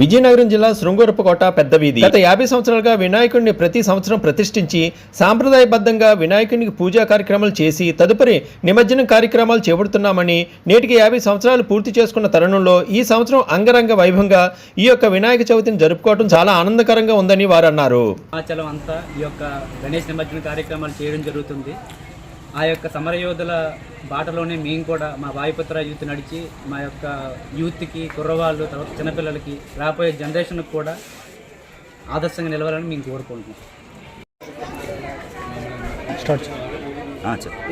విజయనగరం జిల్లా శృంగూరపుకోట పెద్ద వీధి. గత యాభై సంవత్సరాలుగా వినాయకుడిని ప్రతి సంవత్సరం ప్రతిష్ఠించి సాంప్రదాయబద్ధంగా వినాయకునికి పూజా కార్యక్రమాలు చేసి తదుపరి నిమజ్జనం కార్యక్రమాలు చేపడుతున్నామని నేటికి యాభై సంవత్సరాలు పూర్తి చేసుకున్న తరుణంలో ఈ సంవత్సరం అంగరంగ వైభవంగా ఈ యొక్క వినాయక చవితిని జరుపుకోవడం చాలా ఆనందకరంగా ఉందని వారు అన్నారు. అంతా ఈ యొక్క గణేష్ నిమజ్జన కార్యక్రమాలు చేయడం జరుగుతుంది. ఆ యొక్క సమరయోధుల బాటలోనే మేము కూడా మా వాయుపుత్ర యూత్ నడిచి మా యొక్క యూత్కి కుర్రవాళ్ళు తర్వాత చిన్నపిల్లలకి రాబోయే జనరేషన్కి కూడా ఆదర్శంగా నిలవాలని మేము కోరుకుంటున్నాం.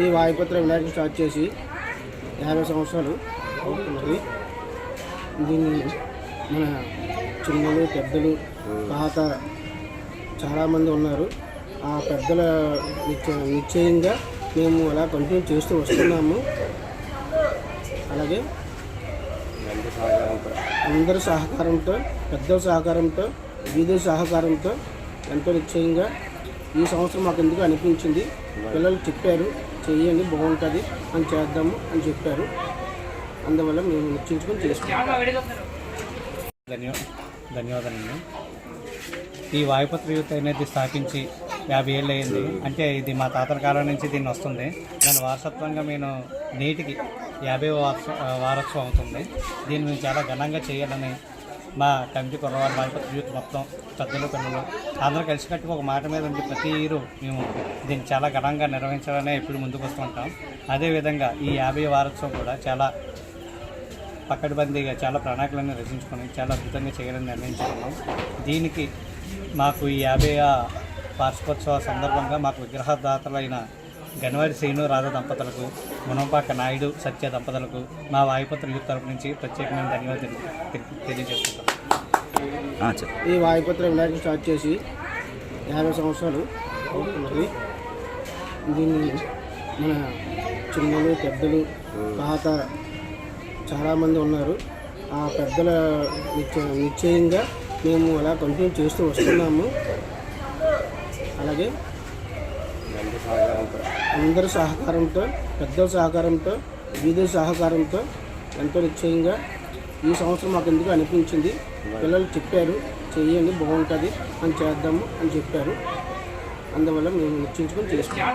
ఈ వాయుపత్ర వినాయకుడు స్టార్ట్ చేసి యాభై సంవత్సరాలు అవుతున్నది దీన్ని మన చిన్నలు పెద్దలు పాత చాలామంది ఉన్నారు. ఆ పెద్దల నిశ్చ- నిశ్చయంగా మేము అలా కంటిన్యూ చేస్తూ వస్తున్నాము. అలాగే అందరి సహకారంతో పెద్దల సహకారంతో వీధుల సహకారంతో ఎంతో నిశ్చయంగా ఈ సంవత్సరం మాకు ఎందుకు అనిపించింది? పిల్లలు చెప్పారు చెయ్యండి బాగుంటుంది అని చేద్దాము అని చెప్పారు. అందువల్ల మేము నిశ్చయించుకొని చేసుకున్నాం ధన్యవాదాలు ధన్యవాదాలండి. ఈ వాయుపుత్ర యూత్ అనేది స్థాపించి యాభై ఏళ్ళు అయింది అంటే ఇది మా తాతల కాలం నుంచి దీన్ని వస్తుంది. దాని వారసత్వంగా నేను నేటికి యాభై వారసత్వం వారోత్సవం అవుతుంది. దీన్ని మేము చాలా ఘనంగా చేయాలని మా కమిటీ కుర్రవారు వాయుపుత్ర యూత్ మొత్తం పెద్దలు పిల్లలు అందరూ కలిసికట్టుగా ఒక మాట మీద ఉండి ప్రతి ఇయరు మేము దీన్ని చాలా ఘనంగా నిర్వహించాలనే ఎప్పుడు ముందుకు వస్తుంటాం అదేవిధంగా ఈ యాభై వారోత్సవం కూడా చాలా పక్కడబందీగా చాలా ప్రణాళికలను రచించుకొని చాలా అద్భుతంగా చేయాలని నిర్ణయించుకున్నాం. దీనికి మాకు ఈ యాభై వార్షికోత్సవ సందర్భంగా మాకు విగ్రహదాతలైన గణవారి శ్రీను రాధా దంపతులకు మునంపాక నాయుడు సత్య దంపతులకు మా వాయుపత్ర యూత్ తరపు నుంచి ప్రత్యేకమైన ధన్యవాదాలు తెలి- తెలియజేసుకుంటాం. ఈ వాయుపత్ర వినాయకుడు స్టార్ట్ చేసి యాభై సంవత్సరాలు అవుతున్నది దీన్ని మన చిన్నలు పెద్దలు పాత చాలామంది ఉన్నారు. ఆ పెద్దల నిశ్చ- నిశ్చయంగా మేము అలా కంటిన్యూ చేస్తూ వస్తున్నాము. అలాగే అందరి సహకారంతో పెద్దల సహకారంతో వీధుల సహకారంతో ఎంతో నిశ్చయంగా ఈ సంవత్సరం మాకు ఎందుకు అనిపించింది? పిల్లలు చెప్పారు చెయ్యండి బాగుంటుంది అని చేద్దాము అని చెప్పారు. అందువల్ల మేము నిశ్చయించుకొని చేసుకున్నాం